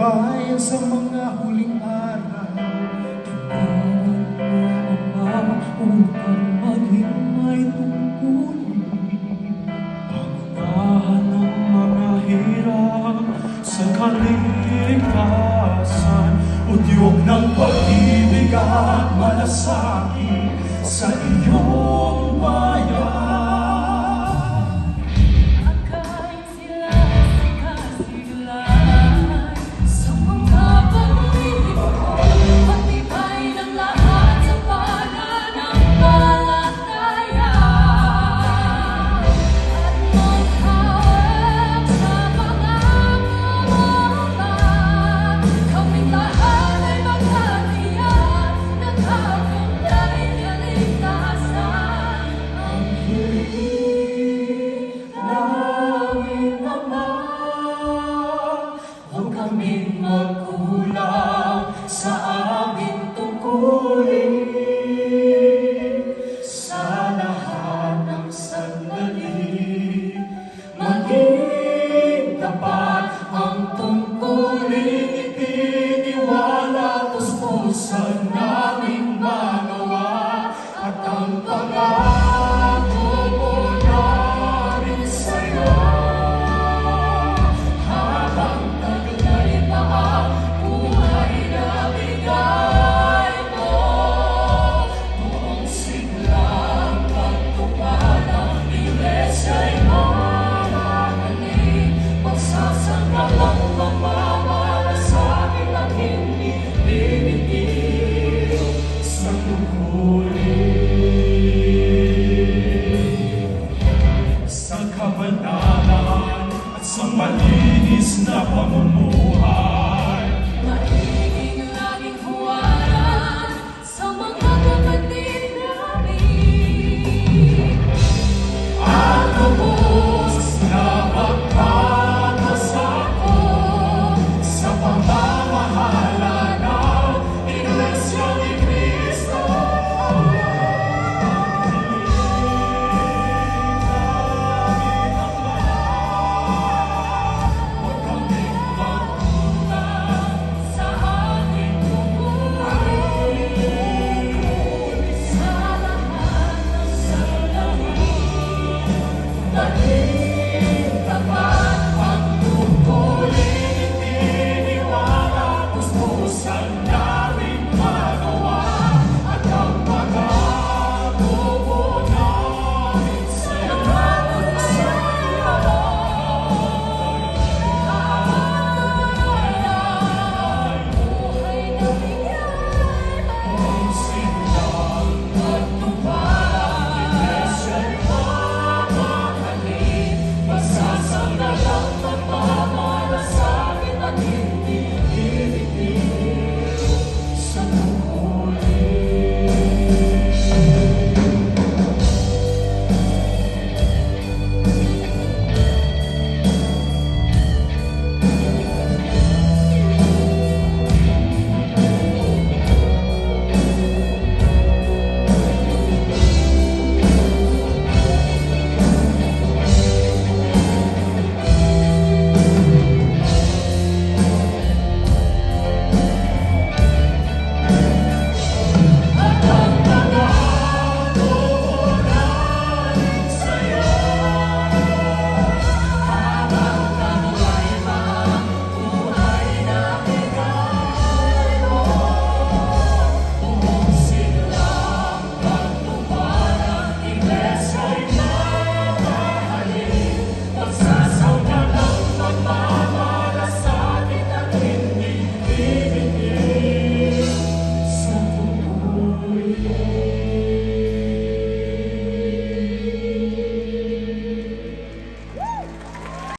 bayan sa mga huling araw. Ama upang maging may tungkulin Pangunahan ng mga hirap sa kalikasan Udyok ng pag-ibig at malasakit sa iyong bayan. Sa aming tungkulin. Sa lahat ng sandali Maging tapat ang tungkulin. Itiniwala puspusan naming magawa At ang pangako